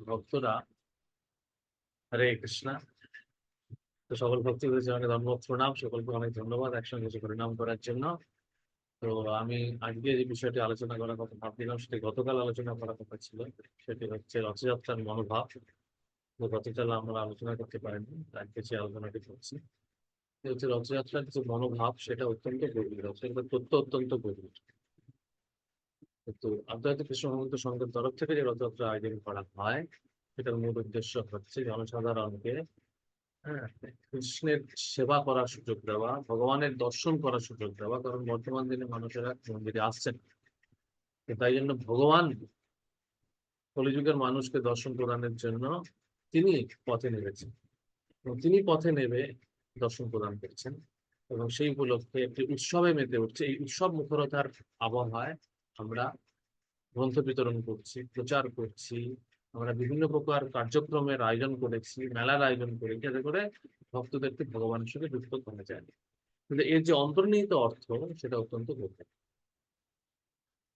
ভক্তরা হরে কৃষ্ণা। তো সকল ভক্তদের প্রণাম। সকলকে অনেক ধন্যবাদ একসঙ্গে এসে পরিণাম করার জন্য। তো আমি আজকে যে বিষয়টি আলোচনা করার কথা ভাবছিলাম, সেটি গতকাল আলোচনা করার কথা ছিল। সেটি হচ্ছে রথযাত্রার মনোভাব। তো গতকাল আমরা আলোচনা করতে পারিনি আজকে সেই আলোচনাটি করছি। হচ্ছে রথযাত্রার যে মনোভাব, সেটা অত্যন্ত গভীর, রথযাত্রার তথ্য অত্যন্ত গভীর। তো আন্তর্জাতিক কৃষ্ণ ভগবন্ত সংঘের তরফ থেকে যে রথযাত্রা আয়োজন করা হয়, সেটার মূল উদ্দেশ্য হচ্ছে জনসাধারণকে হ্যাঁ কৃষ্ণের সেবা করার সুযোগ দেওয়া, ভগবানের দর্শন করার সুযোগ দেওয়া, কারণ বর্তমান দিনে মানুষেরা মন্দিরে আসছেন তাই জন্য ভগবান কলিযুগের মানুষকে দর্শন প্রদানের জন্য তিনি পথে নেমেছেন। এবং তিনি পথে নেমে দর্শন প্রদান করছেন। এবং সেই উপলক্ষে একটি উৎসবে মেতে উঠছে। এই উৎসব মুখরতার আবহাওয়ায় আমরা গ্রন্থ বিতরণ করছি, প্রচার করছি, আমরা বিভিন্ন প্রকার কার্যক্রমের আয়োজন করেছি, মেলার আয়োজন করেছি, যাতে করে ভক্তদেরকে ভগবানের সঙ্গে যুক্ত করা যায়। কিন্তু এর যে অন্তর্নিহিত অর্থ, সেটা অত্যন্ত গভীর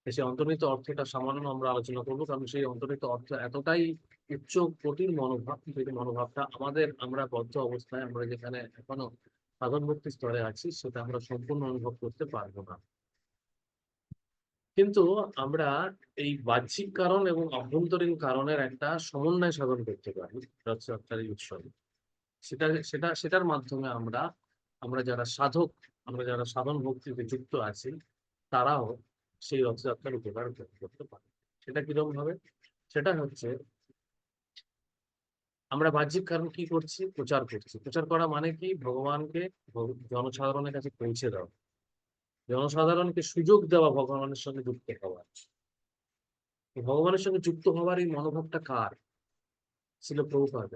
সেই অন্তর্নিহিত অর্থটা সামান্য আমরা আলোচনা করব, কারণ সেই অন্তর্নিহিত অর্থ এতটাই উচ্চ কোটির মনোভাব সেই মনোভাবটা আমাদের, আমরা বদ্ধ অবস্থায় আমরা যেখানে এখনও সাধন ভক্তি স্তরে আছি, সেটা আমরা সম্পূর্ণ অনুভব করতে পারব না। কিন্তু আমরা এই বাহ্যিক কারণ এবং অভ্যন্তরীণ কারণের একটা সমন্বয় সাধন করতে পারি রথযাত্রার উৎসবে। সেটা সেটা, সেটার মাধ্যমে আমরা আমরা যারা সাধক, আমরা যারা সাধন ভক্তিতে যুক্ত আছি, তারাও সেই রথযাত্রার উপকার করতে পারে। সেটা কীরকম ভাবে? সেটা হচ্ছে, আমরা বাহ্যিক কারণ কি করছি? প্রচার করছি। প্রচার করা মানে কি? ভগবানকে জনসাধারণের কাছে পৌঁছে দেওয়া। জনসাধারণকে সুযোগ দেওয়া ভগবানের সঙ্গে যুক্ত হওয়ার। ভগবানের সঙ্গে যুক্ত হওয়ার এই মনোভাবটা কার? ছিল প্রভুপাদ,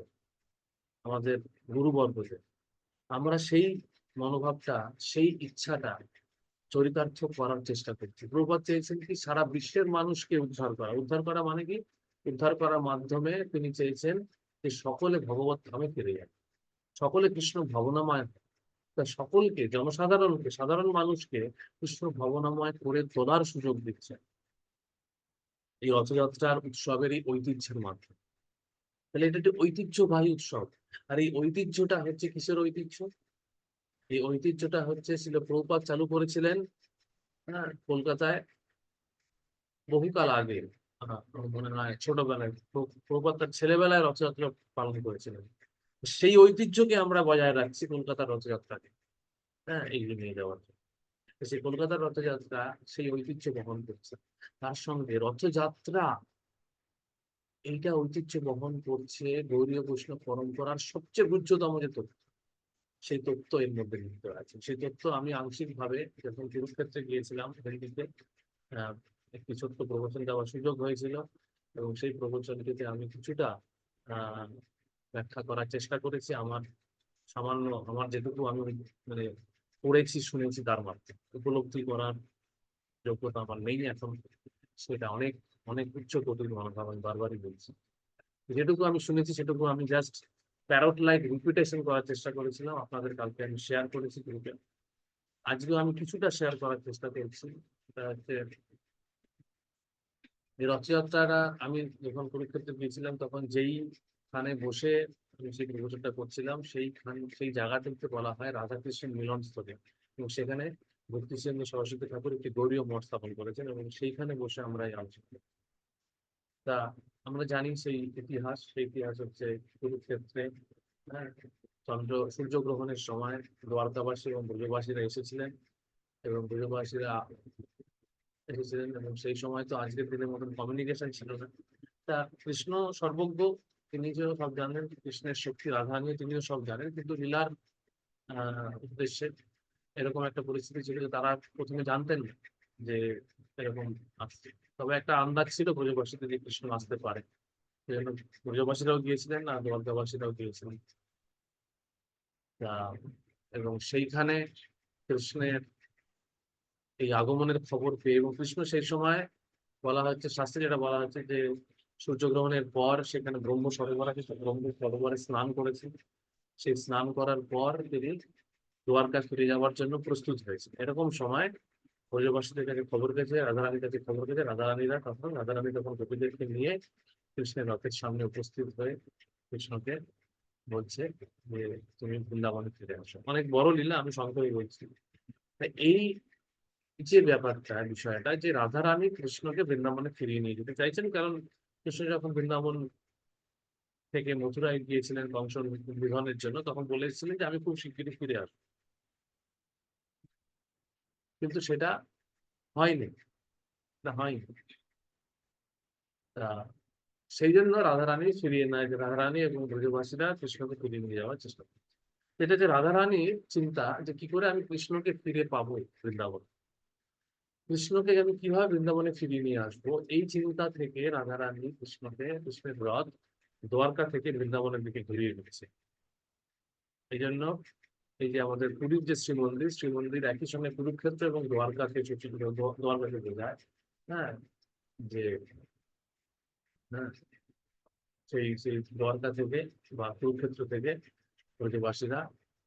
আমাদের গুরুবর্গদের আমরা সেই মনোভাবটা, সেই ইচ্ছাটা চরিতার্থ করার চেষ্টা করছি। প্রভুপাদ চেয়েছেন কি সারা বিশ্বের মানুষকে উদ্ধার করা। উদ্ধার করা মানে কি? উদ্ধার করার মাধ্যমে তিনি চেয়েছেন যে সকলে ভগবত ধামে ফিরে যান সকলে কৃষ্ণ ভবনাময় হোক। তা সকলকে, জনসাধারণকে, সাধারণ মানুষকে কৃষ্ণ ভবনাময় করে তোলার সুযোগ দিচ্ছেন এই রথযাত্রার উৎসবের এই ঐতিহ্যের মাধ্যমে। তাহলে এটা একটি ঐতিহ্যবাহী উৎসব। আর এই ঐতিহ্যটা হচ্ছে কিসের ঐতিহ্য? এই ঐতিহ্যটা হচ্ছে ছিল প্রভুপাত চালু করেছিলেন হ্যাঁ কলকাতায় বহুকাল আগে। মনে হয় ছোটবেলায় প্র- প্রভুপাত তার ছেলেবেলায় রথযাত্রা পালন করেছিলেন। সেই ঐতিহ্যকে আমরা বজায় রাখছি কলকাতার রথযাত্রাকে। হ্যাঁ এগিয়ে নিয়ে যাওয়ার সেই কলকাতার রথযাত্রা সেই ঐতিহ্য বহন করছে। তার সঙ্গে রথযাত্রা, এইটা ঐতিহ্য বহন করছে গৌরীয় বৈষ্ণব পরম্পরার সবচেয়ে গুজ্জতম যে তথ্য সেই তথ্য এর মধ্যে নিহিত আছে। সেই তথ্য আমি আংশিক ভাবে যখন কুরুক্ষেত্রে গিয়েছিলাম হিন্দিতে আহ, একটি ছোট্ট প্রবচন দেওয়ার সুযোগ হয়েছিল এবং সেই প্রবচনটিতে আমি কিছুটা ব্যাখ্যা করার চেষ্টা করেছি। আমার সামান্য, আমার যেটুকু আমি মানে পড়েছি, শুনেছি তার মাধ্যমে উপলব্ধি করার যোগ্যতা আমার নেই এখন। সেটা অনেক অনেক উচ্চ কোটির মনোভাব আমি বারবারই বলছি। যেটুকু আমি শুনেছি, সেটুকু আমি জাস্ট প্যারট লাইক রিপিটেশন করার চেষ্টা করেছিলাম। আপনাদের কালকে আমি শেয়ার করেছি গ্রুপে আজকেও আমি কিছুটা শেয়ার করার চেষ্টা করছি। সেটা হচ্ছে রথযাত্রাটা আমি যখন কুরুক্ষেত্রে গিয়েছিলাম, তখন যেই খানে বসে আমি সেই প্রবচনটা করছিলাম, সেই খান, সেই জায়গাটিকে বলা হয় রাধাকৃষ্ণ মিলন স্থলে এবং সেখানে ভক্তি সরস্বতী ঠাকুর একটি গৌরীয় মঠ স্থাপন করেছেন এবং সেইখানে বসে আমরা এই আলোচনা। তা আমরা জানি সেই ইতিহাস সেই ইতিহাস হচ্ছে কুরুক্ষেত্রে হ্যাঁ চন্দ্র, সূর্যগ্রহণের সময় দ্বারকাবাসী এবং ব্রজবাসীরা এসেছিলেন এবং ব্রজবাসীরা এসেছিলেন এবং সেই সময় তো আজকের দিনের মতন কমিউনিকেশন ছিল না তা কৃষ্ণ সর্বজ্ঞ তিনি যে সব জানেন, কৃষ্ণের শক্তি, রাধা নিয়ে তিনিও সব জানেন, কিন্তু লীলার উদ্দেশ্যে এরকম একটা পরিস্থিতি ছিল যে তারা প্রথমে জানতেন না যে এরকম আসছে। তবে একটা আন্দাজ ছিল ব্রজবাসীতে যে কৃষ্ণ আসতে পারে। সেজন্য ব্রজবাসীরাও গিয়েছিলেন আর দ্বারকাবাসীরাও গিয়েছিলেন। এবং সেইখানে কৃষ্ণের এই আগমনের খবর পেয়ে, এবং কৃষ্ণ সেই সময় বলা হচ্ছে, শাস্ত্রে যেটা বলা হচ্ছে যে সূর্যগ্রহণের পর সেখানে ব্রহ্ম সরোবর আছে ব্রহ্ম সরোবরে স্নান করেছে। সেই স্নান করার পর তিনি দ্বারকা ফিরে যাওয়ার জন্য প্রস্তুত হয়েছে। এরকম সময় ব্রজবাসীদের কাছে খবর গেছে, রাধারানীর কাছে খবর গেছে, রাধারানীরা তখন, রাধারানী তখন গোপীদেরকে নিয়ে কৃষ্ণের রথের সামনে উপস্থিত হয়ে কৃষ্ণকে বলছে যে, তুমি বৃন্দাবনে ফিরে আসো। অনেক বড় লীলা, আমি সংক্ষেপে বলছি। এই যে ব্যাপারটা, বিষয়টা যে রাধারানী কৃষ্ণকে বৃন্দাবনে ফিরিয়ে নিয়ে যেতে চাইছেন, কারণ কৃষ্ণ যখন বৃন্দাবন থেকে মথুরায় গিয়েছিলেন বংশ বিধানের জন্য, তখন বলেছিলেন যে, আমি খুব শিগগিরই ফিরে আসব। কিন্তু সেটা হয়নি। হয়নি। সেই জন্য রাধারানী ফিরিয়ে নেয়, যে রাধারানী এবং ব্রজবাসীরা কৃষ্ণকে ফিরিয়ে নিয়ে যাওয়ার চেষ্টা করে এটা যে রাধারানীর চিন্তা, যে কি করে আমি কৃষ্ণকে ফিরে পাবো বৃন্দাবন? কৃষ্ণকে আমি কীভাবে বৃন্দাবনে ফিরিয়ে নিয়ে আসব? এই চিন্তা থেকে রাধারানী কৃষ্ণকে, কৃষ্ণের রথ দ্বারকা থেকে বৃন্দাবনের দিকে ঘুরিয়ে নিচ্ছে। এই জন্য এই যে আমাদের পুরীর যে শ্রীমন্দির শ্রীমন্দির একই সঙ্গে কুরুক্ষেত্র এবং দ্বারকাকে দ্বারকাকে বোঝায়। হ্যাঁ যে হ্যাঁ সেই সেই দ্বারকা থেকে বা কুরুক্ষেত্র থেকে ব্রজবাসীরা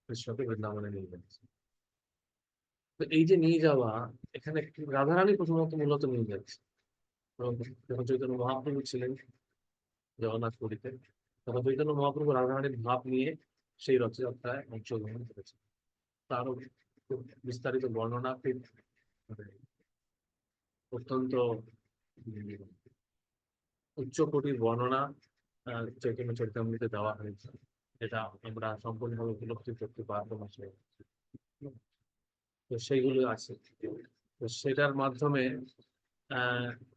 কৃষ্ণকে বৃন্দাবনে নিয়ে যাচ্ছে। তো এই যে নিয়ে যাওয়া এখানে রাধারানী প্রথমত মূলত নিয়ে যাচ্ছে। যখন চৈতন্য মহাপ্রভু ছিলেন জগন্নাথ পুরীতে তখন চৈতন্য মহাপ্রভু রাধারানীর ভাব নিয়ে সেই রথযাত্রায় অংশগ্রহণ করেছে তারও বিস্তারিত বর্ণনা মানে অত্যন্ত উম, উচ্চ কোটির বর্ণনা চৈতন্য চরিতামৃতে দেওয়া হয়েছে। যেটা আমরা সম্পূর্ণভাবে উপলব্ধি করতে পারব না। তো সেইগুলো আছে। তো সেটার মাধ্যমে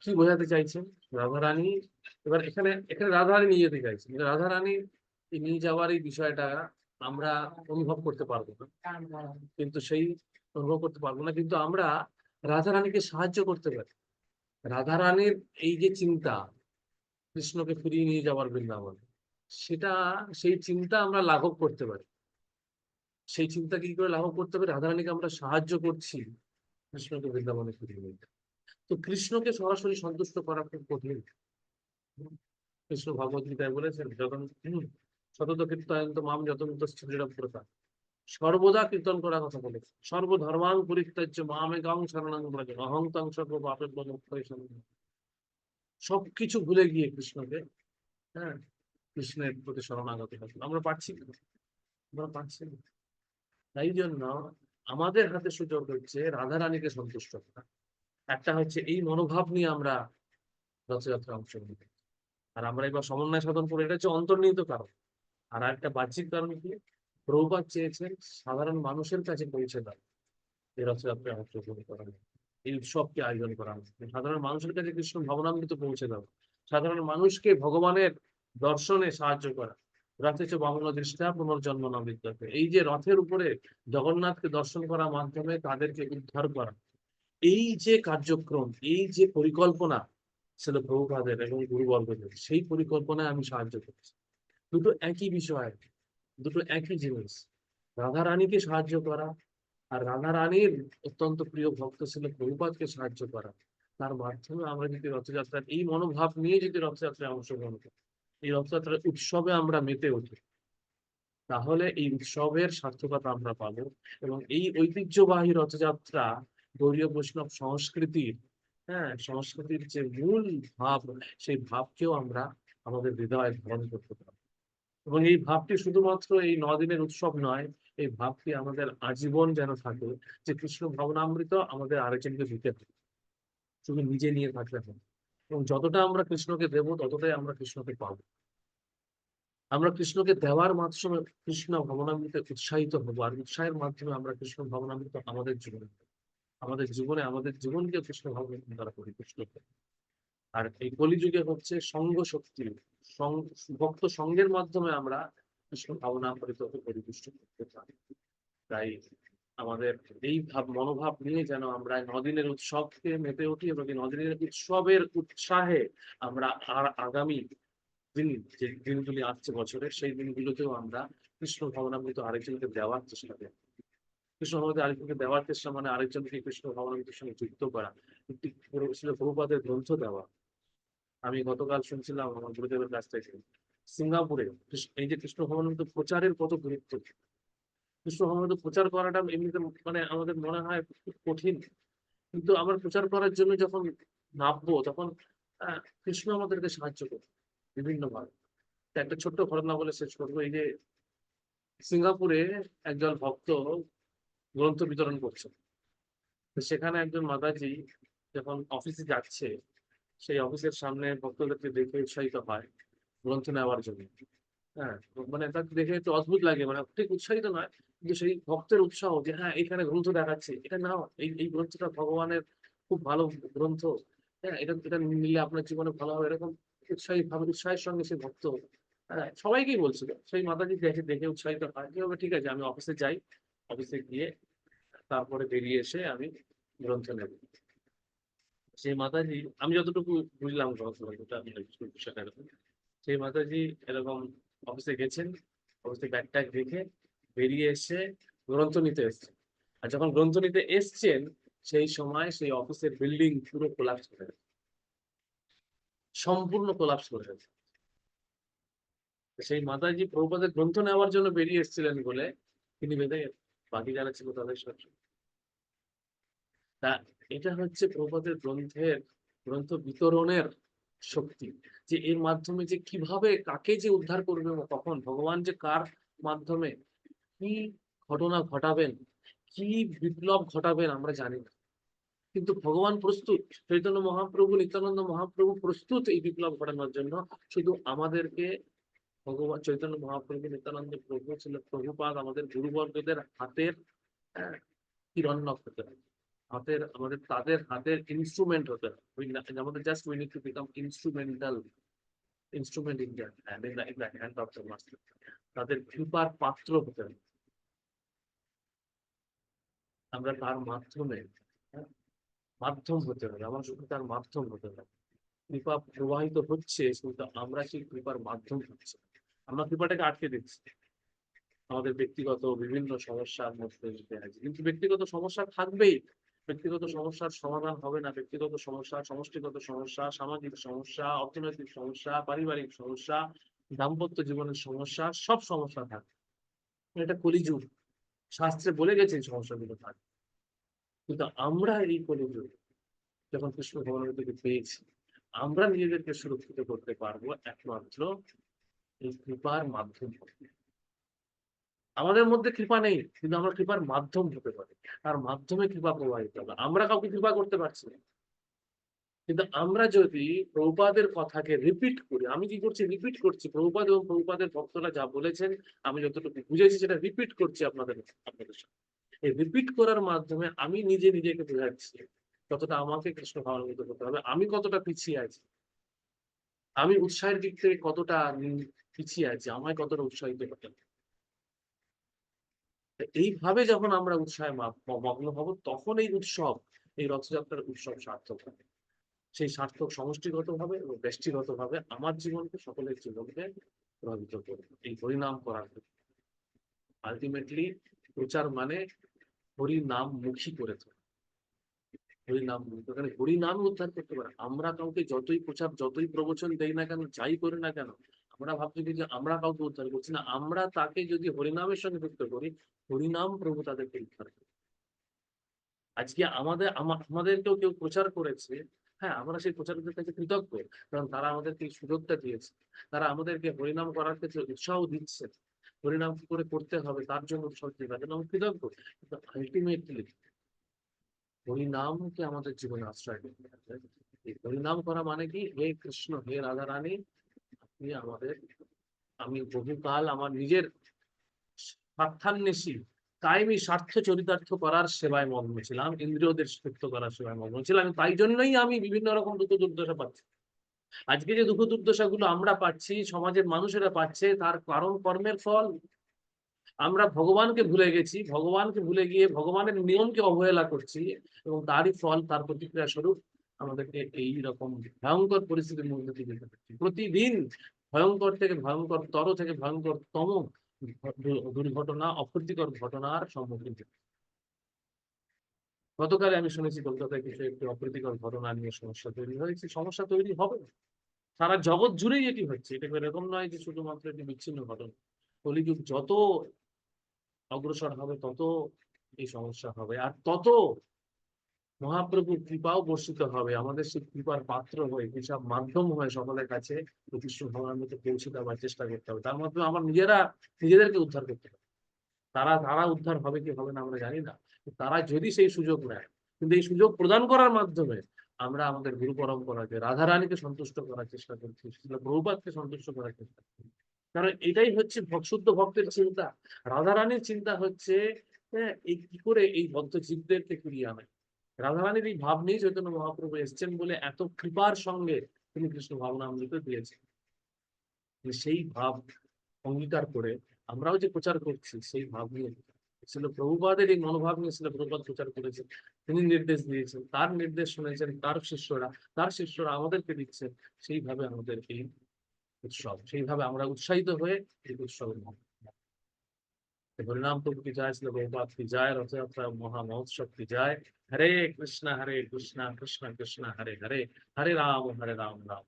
কি বোঝাতে চাইছেন রাধারানী, এবার এখানে এখানে রাধারানী নিয়ে যেতে চাইছেন রাধারানী নিয়ে যাওয়ার এই বিষয়টা আমরা অনুভব করতে পারব না। কিন্তু সেই অনুভব করতে পারব না। কিন্তু আমরা রাধারানীকে সাহায্য করতে পারি। রাধারানীর এই যে চিন্তা, কৃষ্ণকে ফিরিয়ে নিয়ে যাওয়ার বৃন্দাবন, সেটা, সেই চিন্তা আমরা লাঘব করতে পারি। সেই চিন্তা কি করে লাঘব করতে পারি রাধারানীকে আমরা সাহায্য করছি কৃষ্ণকে বৃন্দাবনে ফিরিয়ে নিতে। তো কৃষ্ণকে সরাসরি সন্তুষ্ট করা খুব কঠিন। কৃষ্ণ ভগবত গীতায় বলেছেন যখন সতত কীর্তয়ন্ত মাম যতন্ত স্থিরপ্রতা সর্বদা কীর্তন করার কথা বলেছে। সর্বধর্মাং পরিত্যাজ্য মামে গাং শরণাং ব্রজ অহং তং সর্ব পাপের সবকিছু ভুলে গিয়ে কৃষ্ণকে হ্যাঁ কৃষ্ণের প্রতি শরণাগত আমরা পারছি না। আমরা পারছি না। তাই জন্য আমাদের হাতে সুযোগ হচ্ছে রাধা রানীকে সন্তুষ্ট করা। একটা হচ্ছে এই মনোভাব নিয়ে আমরা রথযাত্রা অংশগ্রহণ করি আর আমরা এবার সমন্বয় সাধন করে এটা হচ্ছে অন্তর্নিহিত কারণ। আর একটা বাহ্যিক কারণ কি? প্রভুপাত চেয়েছেন সাধারণ মানুষের কাছে পৌঁছে দাও। এই রথযাত্রায় অংশগ্রহণ করা এই উৎসবকে আয়োজন করা সাধারণ মানুষের কাছে কৃষ্ণ ভবনামৃত পৌঁছে দাও। সাধারণ মানুষকে ভগবানের দর্শনে সাহায্য করা। রথে চ বামন দৃষ্টা পুনর্জন্ম না এই যে রথের উপরে জগন্নাথকে দর্শন করার মাধ্যমে তাদেরকে উদ্ধার করা, এই যে কার্যক্রম, এই যে পরিকল্পনা ছিল প্রভুপাদের এবং গুরুবর্গদের সেই পরিকল্পনায় আমি সাহায্য করছি। দুটো একই বিষয়, দুটো একই জিনিস। রাধা রানীকে সাহায্য করা আর রাধা রানীর অত্যন্ত প্রিয় ভক্ত ছিল প্রভুপাদকে সাহায্য করা। তার মাধ্যমে আমরা যদি রথযাত্রার এই মনোভাব নিয়ে যদি রথযাত্রায় অংশগ্রহণ করি এই রথযাত্রার উৎসবে আমরা মেতে উঠি। তাহলে এই উৎসবের সার্থকতা আমরা পাবো এবং এই ঐতিহ্যবাহী রথযাত্রা গৌরীয় বৈষ্ণব সংস্কৃতির হ্যাঁ সংস্কৃতির যে মূল ভাব, সেই ভাবকেও আমরা আমাদের হৃদয়ে ধারণ করতে পারব। এবং এই ভাবটি শুধুমাত্র এই দিনের উৎসব নয়, এই ভাবটি আমাদের আজীবন যেন থাকে, যে কৃষ্ণ ভবনামৃত আমাদের আরেকজনকে দিতে হবে। শুধু নিজে নিয়ে থাকলে হবে এবং যতটা আমরা কৃষ্ণকে দেব, ততটাই আমরা কৃষ্ণকে পাবো। আমরা কৃষ্ণকে দেওয়ার মাধ্যমে কৃষ্ণ ভবনামৃতে উৎসাহিত হব, আর উৎসাহের মাধ্যমে আমরা কৃষ্ণ ভবনামৃত আমাদের জীবনে আমাদের জীবনে, আমাদের জীবনকে কৃষ্ণ ভগবান দ্বারা পরিপুষ্ট করে আর এই কলিযুগে হচ্ছে সঙ্গ শক্তি ভক্ত সঙ্গের মাধ্যমে আমরা কৃষ্ণ ভাবনামৃত পরিপুষ্ট করতে পারি। তাই আমাদের এই ভাব মনোভাব নিয়ে যেন আমরা নদিনের উৎসবকে মেতে উঠি এবং নদিনের উৎসবের উৎসাহে আমরা আর আগামী দিন যে দিনগুলি আসছে বছরের, সেই দিনগুলোতেও আমরা কৃষ্ণ ভবনামৃত আরেকজনকে দেওয়ার চেষ্টা করি। কৃষ্ণ ভগবতী আরেকজনকে দেওয়ার চেষ্টা মানে আরেকজনকে কৃষ্ণ ভগবানের সঙ্গে যুক্ত করা। প্রভুপাদের গ্রন্থ দেওয়া। আমি গতকাল শুনছিলাম আমার গুরুদেবের কাছ থেকে, সিঙ্গাপুরে এই যে কৃষ্ণ ভগবানের প্রচারের কত গুরুত্ব কৃষ্ণ ভগবানের প্রচার করাটা এমনিতে মানে আমাদের মনে হয় খুব কঠিন। কিন্তু আমরা প্রচার করার জন্য যখন নামবো, তখন কৃষ্ণ আমাদেরকে সাহায্য করে বিভিন্ন ভাবে একটা ছোট্ট ঘটনা বলে শেষ করব। এই যে সিঙ্গাপুরে একজন ভক্ত গ্রন্থ বিতরণ করছেন তো সেখানে একজন মাতাজি যখন অফিসে যাচ্ছে, সেই অফিসের সামনে ভক্তদেরকে দেখে উৎসাহিত হয় গ্রন্থ নেওয়ার জন্য। হ্যাঁ মানে তাকে দেখে একটু অদ্ভুত লাগে মানে ঠিক উৎসাহিত নয় কিন্তু সেই ভক্তের উৎসাহ যে হ্যাঁ এখানে গ্রন্থ দেখাচ্ছে। এটা নাও এই এই গ্রন্থটা ভগবানের খুব ভালো গ্রন্থ। হ্যাঁ এটা এটা নিলে আপনার জীবনে ভালো হবে। এরকম উৎসাহী ভাবে, উৎসাহের সঙ্গে সেই ভক্ত হ্যাঁ সবাইকেই বলছিল সেই মাতাজি দেখে দেখে উৎসাহিত হয়। হবে, ঠিক আছে, আমি অফিসে যাই। অফিসে গিয়ে তারপরে বেরিয়ে এসে আমি গ্রন্থ নেব। সেই মাতাজি, আমি যতটুকু বুঝলাম এরকম। সেই মাতাজি এরকম অফিসে গেছেন। অফিসে ব্যাগ ট্যাগ রেখে বেরিয়ে এসে গ্রন্থ নিতে এসছেন আর যখন গ্রন্থ নিতে এসছেন, সেই সময় সেই অফিসের বিল্ডিং পুরো কোলাপস করে গেছে। সম্পূর্ণ কোলাপস করে গেছে। সেই মাতাজি প্রভুপাদের গ্রন্থ নেওয়ার জন্য বেরিয়ে এসেছিলেন বলে তিনি বেঁধে। বাকি যারা ছিল তাদের সাথে তা এটা হচ্ছে প্রভুপাদের গ্রন্থের, গ্রন্থ বিতরণের শক্তি। যে এর মাধ্যমে যে কীভাবে, কাকে যে উদ্ধার করবে কখন, ভগবান যে কার মাধ্যমে কি ঘটনা ঘটাবেন? কি বিপ্লব ঘটাবেন আমরা জানি না। কিন্তু ভগবান প্রস্তুত, চৈতন্য মহাপ্রভু, নিত্যানন্দ মহাপ্রভু প্রস্তুত এই বিপ্লব ঘটানোর জন্য। শুধু আমাদেরকে ভগবান, চৈতন্য মহাপ্রভু, নিত্যানন্দ প্রভু ছিল প্রভুপাদ, আমাদের গুরুবর্গদের হাতের হিরণ্যক হতে হবে। হাতের আমাদের তাদের হাতের ইনস্ট্রুমেন্ট হতে হবে। আমাদের just we need to become instrumental instrument in the hand of the master তাদের কৃপার পাত্র হতে হবে। আমরা তার মাধ্যমে হ্যাঁ, মাধ্যম হতে হবে আমার শুধু তার মাধ্যম হতে হবে। কৃপা প্রবাহিত হচ্ছে কিন্তু আমরা সেই কৃপার মাধ্যম হচ্ছে। আমরা কৃপাটাকে আটকে দিচ্ছি। আমাদের ব্যক্তিগত বিভিন্ন সমস্যার মধ্যে দিয়ে আছে কিন্তু ব্যক্তিগত সমস্যা থাকবেই। ব্যক্তিগত সমস্যার সমাধান হবে না। ব্যক্তিগত সমস্যা সমষ্টিগত সমস্যা সামাজিক সমস্যা অর্থনৈতিক সমস্যা পারিবারিক সমস্যা দাম্পত্য জীবনের সমস্যা সব সমস্যা থাকে। এটা কলিযুগ। শাস্ত্রে বলে গেছে এই সমস্যাগুলো থাকে কিন্তু আমরা এই কলিযুগ যখন কৃষ্ণ ভগবানের থেকে পেয়েছি, আমরা নিজেদেরকে সুরক্ষিত করতে পারব একমাত্র এই কৃপার মাধ্যম আমাদের মধ্যে কৃপা নেই, কিন্তু আমরা কৃপার মাধ্যম হতে পারি। তার মাধ্যমে কৃপা প্রবাহিত হবে। আমরা কাউকে কৃপা করতে পারছি না। কিন্তু আমরা যদি প্রভুপাদের কথাকে রিপিট করি, আমি কি করছি? রিপিট করছি। প্রভুপাদ এবং প্রভুপাদের ভক্তরা যা বলেছেন, আমি যতটুকু বুঝেছি সেটা রিপিট করছি আপনাদের আপনাদের সাথে এই রিপিট করার মাধ্যমে আমি নিজে নিজেকে বোঝাচ্ছি কতটা আমাকে কৃষ্ণ ভাবান্বিত করতে হবে। আমি কতটা পিছিয়ে আছি? আমি উৎসাহের দিক থেকে কতটা পিছিয়ে আছি? আমায় কতটা উৎসাহিত করতে হবে? এইভাবে যখন আমরা উৎসাহে মগ্ন হব, তখন এই উৎসব, এই রথযাত্রার উৎসব সার্থক হবে। সেই সার্থক সমষ্টিগত ভাবে এবং ব্যষ্টিগত ভাবে আমার জীবনকে সকলের জীবনকে প্রভাবিত করবে এই হরিনাম করার আলটিমেটলি প্রচার মানে হরি নাম মুখী করে হরিনাম এখানে হরিনাম উদ্ধার করতে পারে। আমরা কাউকে যতই প্রচার, যতই প্রবচন দেই না কেন, যাই করি না কেন, আমরা ভাবছি যে আমরা কাউকে উদ্ধার করছি না। আমরা তাকে যদি হরিনামের সঙ্গে যুক্ত করি, হরিনাম প্রভু তাদেরকে উদ্ধার করে। আজকে আমাদের আমাদেরকেও কেউ প্রচার করেছে হ্যাঁ আমরা সেই প্রচারকদের কাছে কৃতজ্ঞ, কারণ তারা আমাদেরকে এই সুযোগটা দিয়েছে। তারা আমাদেরকে হরিনাম করার ক্ষেত্রে উৎসাহ দিচ্ছে। হরিনাম কি করে করতে হবে, তার জন্য উৎসাহ দিয়ে তার জন্য আমি কৃতজ্ঞ। কিন্তু আলটিমেটলি হরিনামকে আমাদের জীবনে আশ্রয় হরিনাম করা মানে কি? হে কৃষ্ণ, হে রাধা রানী আপনি আমাদের, আমি বহুকাল আমার নিজের স্বার্থান্বেষী কায়েমি স্বার্থ চরিতার্থ করার সেবায় মগ্ন ছিলাম, ইন্দ্রিয়দের তৃপ্ত করার সেবায় মগ্ন ছিলাম তাই জন্যই আমি বিভিন্ন রকম দুঃখ দুর্দশা পাচ্ছি। আজকে যে দুঃখ দুর্দশা গুলো আমরা পাচ্ছি, সমাজের মানুষেরা পাচ্ছে, তার কারণ কর্মের ফল। আমরা ভগবানকে ভুলে গেছি, ভগবানকে ভুলে গিয়ে ভগবানের নিয়মকে অবহেলা করছি, এবং তারই ফল, তার প্রতিক্রিয়া স্বরূপ আমাদেরকে এই রকম ভয়ঙ্কর পরিস্থিতির মধ্যে প্রতিদিন ভয়ঙ্কর থেকে ভয়ঙ্কর তর থেকে ভয়ঙ্কর তম দুর্ঘটনা অপ্রীতিকর ঘটনার সম্মুখীন গতকালে আমি শুনেছি কলকাতায় কিছু একটি অপ্রীতিকর ঘটনা নিয়ে সমস্যা তৈরি হয়েছে। সমস্যা তৈরি হবে সারা জগৎ জুড়েই এটি হচ্ছে। এটা এরকম নয় যে শুধুমাত্র একটি বিচ্ছিন্ন ঘটনা। কলিযুগ যত অগ্রসর হবে, তত এই সমস্যা হবে। আর তত মহাপ্রভুর কৃপাও বর্ষিত হবে। আমাদের সেই কৃপার পাত্র হয়ে যেসব মাধ্যম হয় সকলের কাছে এই কৃষ্ণ ভগবানকে পৌঁছে দেওয়ার চেষ্টা করতে হবে। তার মাধ্যমে আমার নিজেরা নিজেদেরকে উদ্ধার করতে হবে। তারা তারা উদ্ধার হবে কি হবে না আমরা জানি না। তারা যদি সেই সুযোগ নেয় কিন্তু এই সুযোগ প্রদান করার মাধ্যমে আমরা আমাদের গুরু পরম্পরাকে রাধারানীকে সন্তুষ্ট করার চেষ্টা করছি প্রভুপাতকে সন্তুষ্ট করার চেষ্টা করছি। কারণ এটাই হচ্ছে শুদ্ধ ভক্তের চিন্তা। রাধারানীর চিন্তা হচ্ছে হ্যাঁ, এই কি করে এই ভক্ত জীবদেরকে ফিরিয়ে আনে? রাধারানীর এই ভাব নিয়ে চৈতন্য মহাপ্রভু এসছেন বলে এত কৃপার সঙ্গে তিনি কৃষ্ণ ভাবনামৃত দিয়েছেন। সেই ভাব অঙ্গীকার করে আমরাও যে প্রচার করছি, সেই ভাব নিয়ে ছিল প্রভুপাদের এই মনোভাব নিয়ে ছিল প্রভুপাদ প্রচার করেছেন, তিনি নির্দেশ দিয়েছেন, তার নির্দেশ শুনেছেন, তার শিষ্যরা তার শিষ্যরা আমাদেরকে দিচ্ছেন, সেইভাবে আমাদের এই উৎসব, সেইভাবে আমরা উৎসাহিত হয়ে এই উৎসবের মধ্যে হরিনাম প্রভু কি জয় ছিল প্রভুপাত কি জয় রথযাত্রা মহা মহোৎসব কি জয় হরে কৃষ্ণ হরে কৃষ্ণ কৃষ্ণ কৃষ্ণ, হরে হরে হরে রাম হরে রাম রাম।